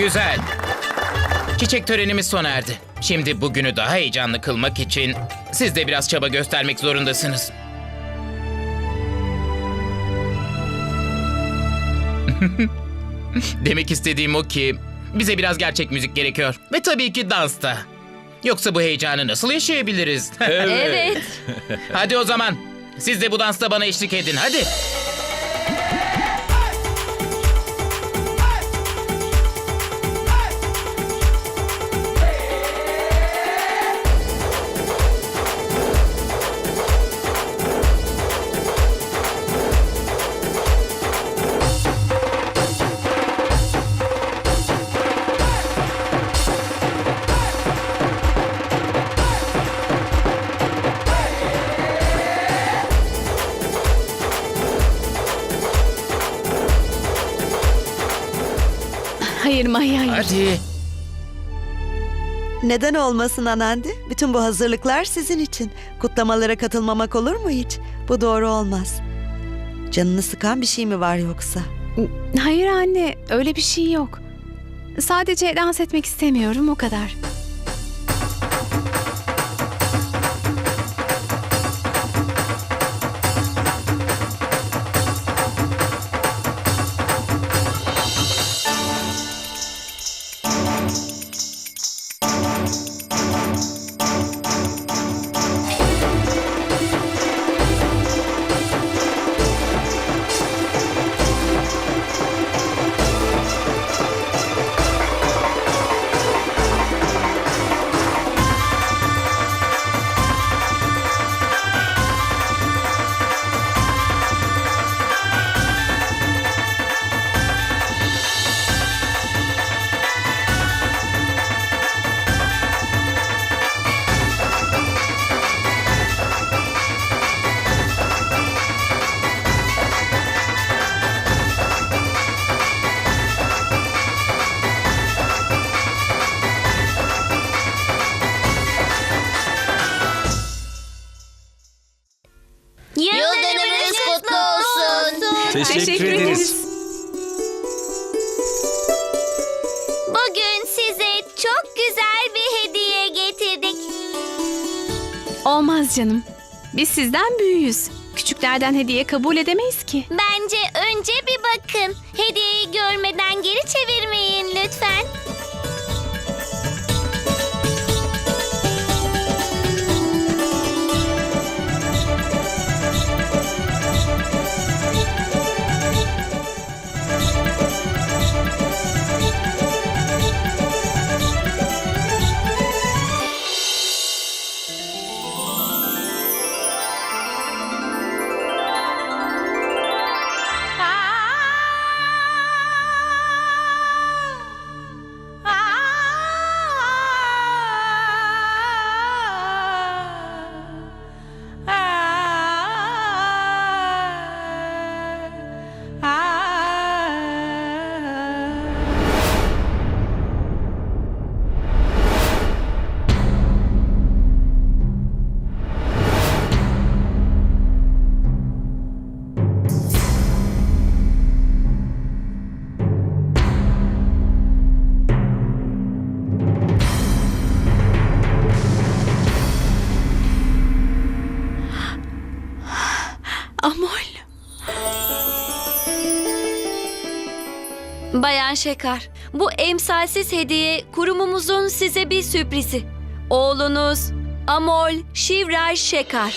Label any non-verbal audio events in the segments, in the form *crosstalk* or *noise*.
Güzel. Çiçek törenimiz sona erdi. Şimdi bugünü daha heyecanlı kılmak için siz de biraz çaba göstermek zorundasınız. *laughs* Demek istediğim o ki bize biraz gerçek müzik gerekiyor. Ve tabii ki dans da. Yoksa bu heyecanı nasıl yaşayabiliriz? *laughs* Evet. hadi o zaman. Siz de bu dansta bana eşlik edin. Hadi. Hadi. Neden olmasın Anandi? Bütün bu hazırlıklar sizin için. Kutlamalara katılmamak olur mu hiç? Bu doğru olmaz. Canını sıkan bir şey mi var yoksa? Hayır anne öyle bir şey yok. Sadece dans etmek istemiyorum o kadar. Olmaz canım. Biz sizden büyüğüz. Küçüklerden hediye kabul edemeyiz ki. Bence önce bir bakın. Hediyeyi görmeden geri çevirmeyin Amol. Bayan Şekar, bu emsalsiz hediye kurumumuzun size bir sürprizi. Oğlunuz Amol Şivray Şekar.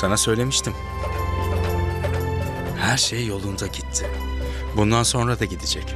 Sana söylemiştim. Her şey yolunda gitti. Bundan sonra da gidecek.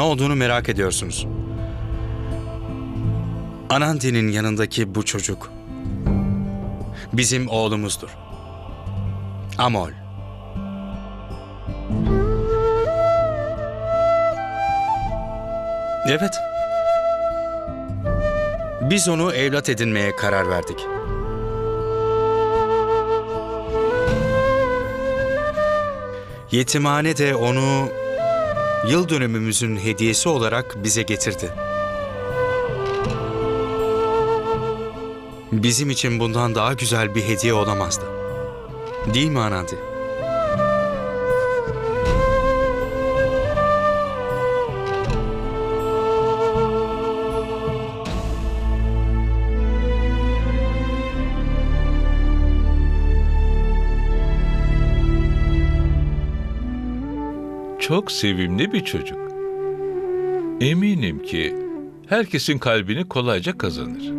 Ne olduğunu merak ediyorsunuz. Anandi'nin yanındaki bu çocuk bizim oğlumuzdur. Amol. Evet. Biz onu evlat edinmeye karar verdik. Yetimhane de onu yıl dönümümüzün hediyesi olarak bize getirdi. Bizim için bundan daha güzel bir hediye olamazdı. Değil mi Anandi? Çok sevimli bir çocuk. Eminim ki herkesin kalbini kolayca kazanır.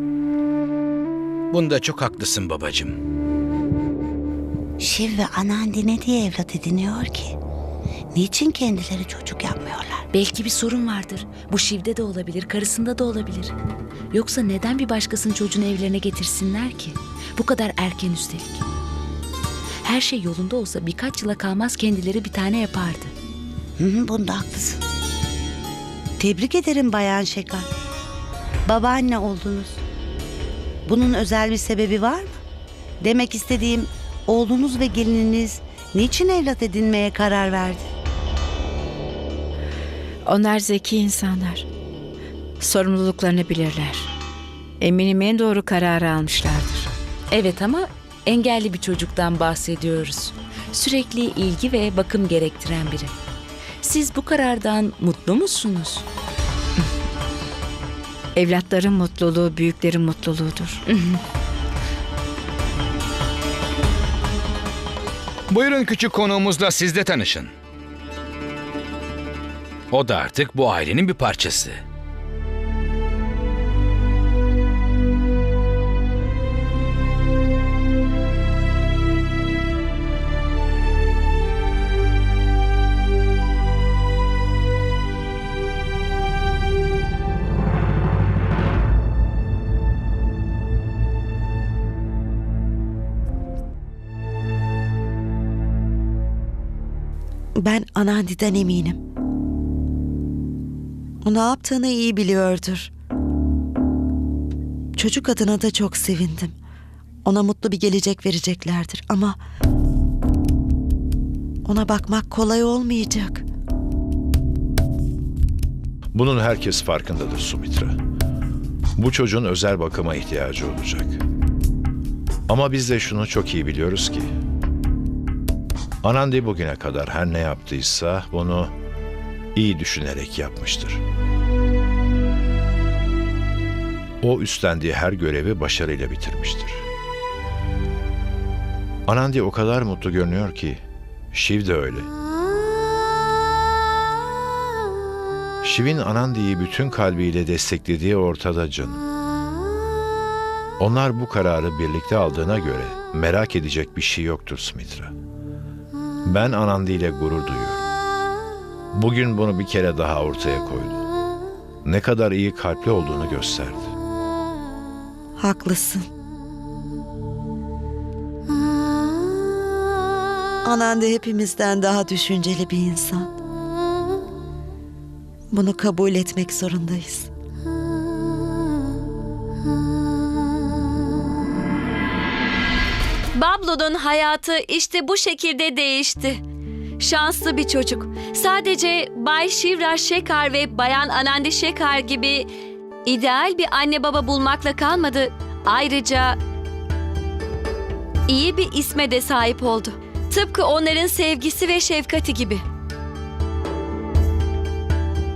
Bunda çok haklısın babacığım. Şiv ve Anandi ne diye evlat ediniyor ki? Niçin kendileri çocuk yapmıyorlar? Belki bir sorun vardır. Bu Şiv'de de olabilir, karısında da olabilir. Yoksa neden bir başkasının çocuğunu evlerine getirsinler ki? Bu kadar erken üstelik. Her şey yolunda olsa birkaç yıla kalmaz kendileri bir tane yapardı. Hı hı, bunda haklısın. Tebrik ederim Bayan Şeker. Babaanne oldunuz. Bunun özel bir sebebi var mı? Demek istediğim oğlunuz ve gelininiz niçin evlat edinmeye karar verdi? Onlar zeki insanlar. Sorumluluklarını bilirler. Eminim en doğru kararı almışlardır. Evet ama engelli bir çocuktan bahsediyoruz. Sürekli ilgi ve bakım gerektiren biri. Siz bu karardan mutlu musunuz? Evlatların mutluluğu büyüklerin mutluluğudur. *laughs* Buyurun küçük konuğumuzla siz de tanışın. O da artık bu ailenin bir parçası. Ben Anandi'den eminim. O ne yaptığını iyi biliyordur. Çocuk adına da çok sevindim. Ona mutlu bir gelecek vereceklerdir ama ona bakmak kolay olmayacak. Bunun herkes farkındadır Sumitra. Bu çocuğun özel bakıma ihtiyacı olacak. Ama biz de şunu çok iyi biliyoruz ki Anandi bugüne kadar her ne yaptıysa bunu iyi düşünerek yapmıştır. O üstlendiği her görevi başarıyla bitirmiştir. Anandi o kadar mutlu görünüyor ki Shiv de öyle. Shiv'in Anandi'yi bütün kalbiyle desteklediği ortada canım. Onlar bu kararı birlikte aldığına göre merak edecek bir şey yoktur Smitra. Ben Anandi ile gurur duyuyorum. Bugün bunu bir kere daha ortaya koydu. Ne kadar iyi kalpli olduğunu gösterdi. Haklısın. Anandi hepimizden daha düşünceli bir insan. Bunu kabul etmek zorundayız. Bablo'nun hayatı işte bu şekilde değişti. Şanslı bir çocuk. Sadece Bay Shivra Şekar ve Bayan Anandi Şekar gibi ideal bir anne baba bulmakla kalmadı. Ayrıca iyi bir isme de sahip oldu. Tıpkı onların sevgisi ve şefkati gibi.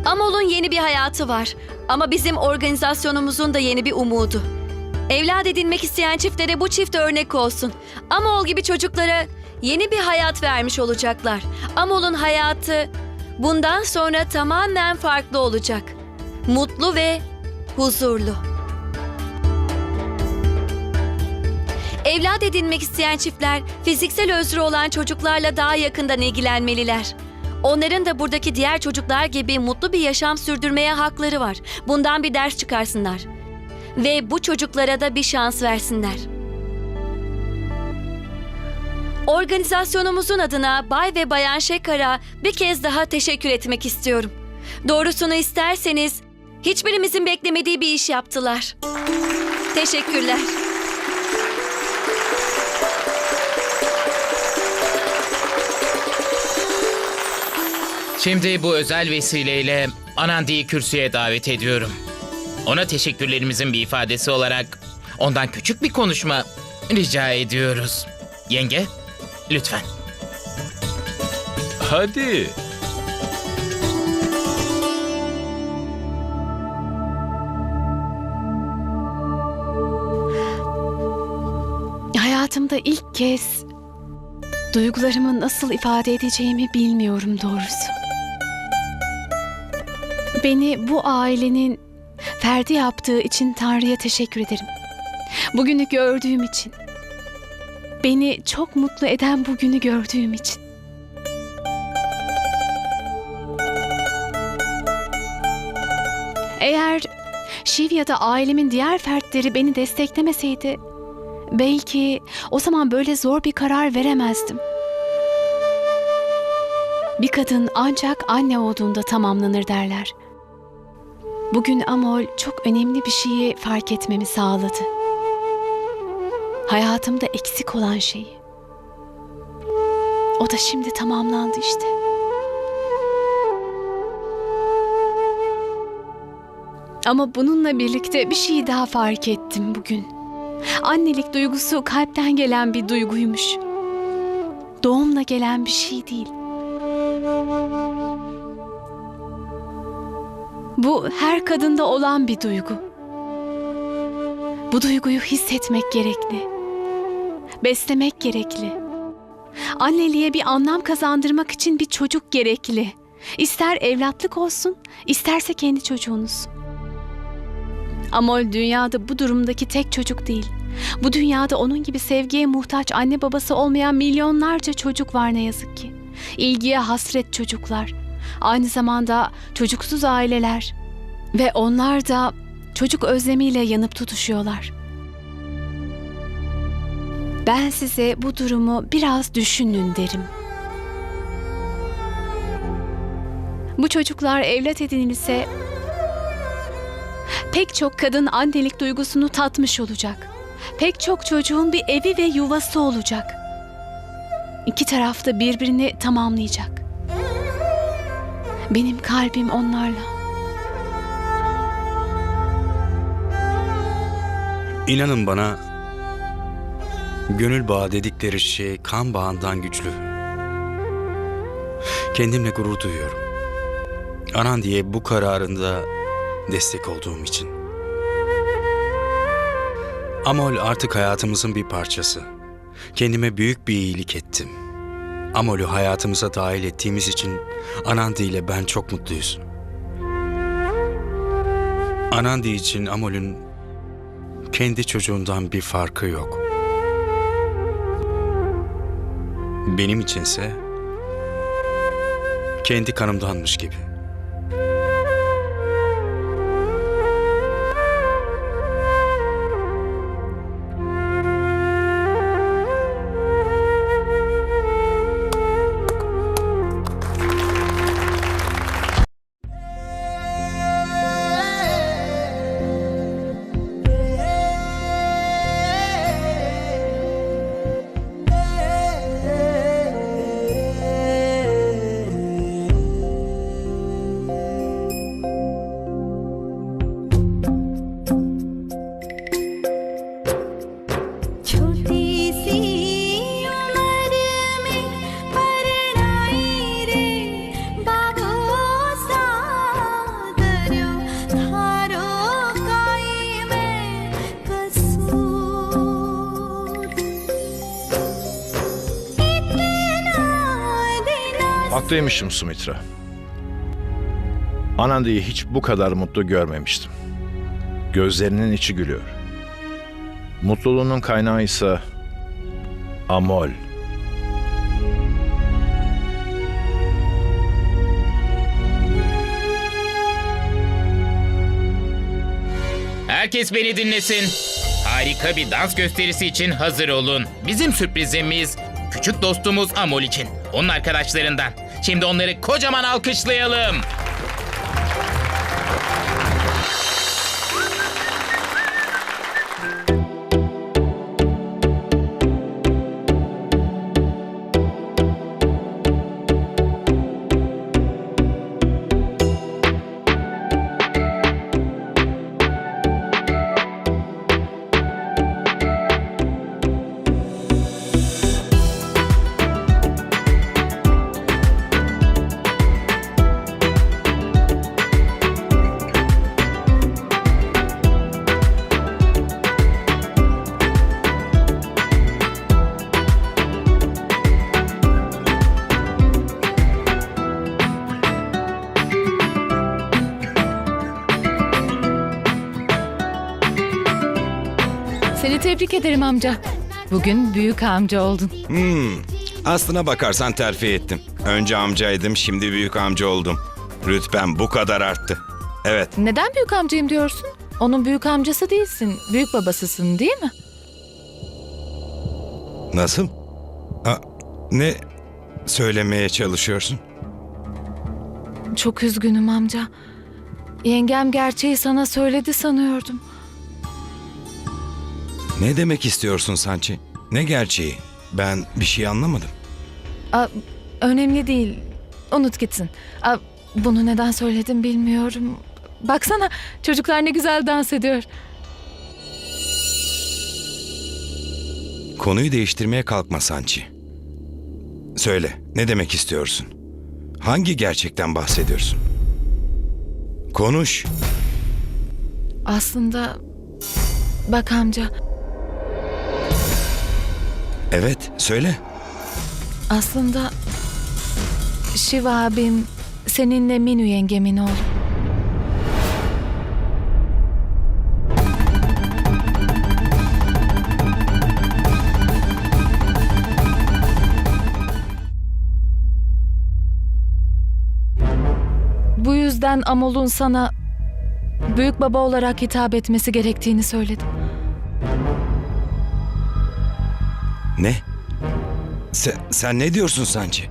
Amol'un yeni bir hayatı var. Ama bizim organizasyonumuzun da yeni bir umudu. Evlat edinmek isteyen çiftlere bu çift örnek olsun. Amol gibi çocuklara yeni bir hayat vermiş olacaklar. Amol'un hayatı bundan sonra tamamen farklı olacak. Mutlu ve huzurlu. Evlat edinmek isteyen çiftler fiziksel özrü olan çocuklarla daha yakından ilgilenmeliler. Onların da buradaki diğer çocuklar gibi mutlu bir yaşam sürdürmeye hakları var. Bundan bir ders çıkarsınlar. Ve bu çocuklara da bir şans versinler. Organizasyonumuzun adına Bay ve Bayan Şekar'a bir kez daha teşekkür etmek istiyorum. Doğrusunu isterseniz hiçbirimizin beklemediği bir iş yaptılar. Teşekkürler. Şimdi bu özel vesileyle Anandi'yi kürsüye davet ediyorum. Ona teşekkürlerimizin bir ifadesi olarak ondan küçük bir konuşma rica ediyoruz. Yenge, lütfen. Hadi. Hayatımda ilk kez duygularımı nasıl ifade edeceğimi bilmiyorum doğrusu. Beni bu ailenin ferdi yaptığı için Tanrı'ya teşekkür ederim. Bugünü gördüğüm için. Beni çok mutlu eden bugünü gördüğüm için. Eğer Shiv ya da ailemin diğer fertleri beni desteklemeseydi belki o zaman böyle zor bir karar veremezdim. Bir kadın ancak anne olduğunda tamamlanır derler. Bugün Amol çok önemli bir şeyi fark etmemi sağladı. Hayatımda eksik olan şeyi. O da şimdi tamamlandı işte. Ama bununla birlikte bir şey daha fark ettim bugün. Annelik duygusu kalpten gelen bir duyguymuş. Doğumla gelen bir şey değil. Bu her kadında olan bir duygu. Bu duyguyu hissetmek gerekli. Beslemek gerekli. Anneliğe bir anlam kazandırmak için bir çocuk gerekli. İster evlatlık olsun, isterse kendi çocuğunuz. Amol dünyada bu durumdaki tek çocuk değil. Bu dünyada onun gibi sevgiye muhtaç anne babası olmayan milyonlarca çocuk var ne yazık ki. İlgiye hasret çocuklar. Aynı zamanda çocuksuz aileler. Ve onlar da çocuk özlemiyle yanıp tutuşuyorlar. Ben size bu durumu biraz düşünün derim. Bu çocuklar evlat edinilse pek çok kadın annelik duygusunu tatmış olacak. Pek çok çocuğun bir evi ve yuvası olacak. İki taraf da birbirini tamamlayacak. Benim kalbim onlarla. İnanın bana gönül bağı dedikleri şey kan bağından güçlü. Kendimle gurur duyuyorum. Anan diye bu kararında destek olduğum için. Amol artık hayatımızın bir parçası. Kendime büyük bir iyilik ettim. Amol'ü hayatımıza dahil ettiğimiz için Anandi ile ben çok mutluyuz. Anandi için Amol'ün kendi çocuğundan bir farkı yok. Benim içinse kendi kanımdanmış gibi. Haklıymışım Sumitra. Ananda'yı hiç bu kadar mutlu görmemiştim. Gözlerinin içi gülüyor. Mutluluğunun kaynağı ise amol. Herkes beni dinlesin. Harika bir dans gösterisi için hazır olun. Bizim sürprizimiz küçük dostumuz Amol için. Onun arkadaşlarından. Şimdi onları kocaman alkışlayalım. Tebrik ederim amca. Bugün büyük amca oldun. Hmm, aslına bakarsan terfi ettim. Önce amcaydım, şimdi büyük amca oldum. Rütbem bu kadar arttı. Evet, Neden büyük amcayım diyorsun? Onun büyük amcası değilsin. Büyük babasısın değil mi? nasıl? Ha, ne söylemeye çalışıyorsun? Çok üzgünüm amca. Yengem gerçeği sana söyledi sanıyordum. Ne demek istiyorsun Sanchi? Ne gerçeği? Ben bir şey anlamadım. Aa, önemli değil. Unut gitsin. Aa, bunu neden söyledim bilmiyorum. Baksana çocuklar ne güzel dans ediyor. Konuyu değiştirmeye kalkma Sanchi. Söyle, ne demek istiyorsun? Hangi gerçekten bahsediyorsun? Konuş. Aslında bak amca Evet, söyle. aslında Şiva abim seninle Minu yengemin oğlu. Bu yüzden Amol'un sana büyük baba olarak hitap etmesi gerektiğini söyledim. Ne? Sen, sen ne diyorsun Sanchi?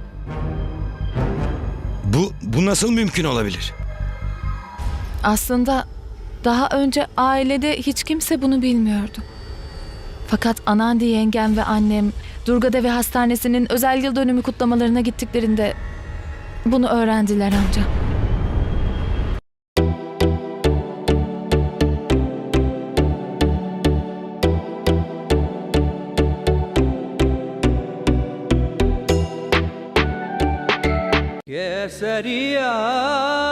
Bu, bu nasıl mümkün olabilir? Aslında daha önce ailede hiç kimse bunu bilmiyordu. Fakat Anandi yengem ve annem Durgadevi Hastanesi'nin özel yıl dönümü kutlamalarına gittiklerinde bunu öğrendiler amca. سريعاً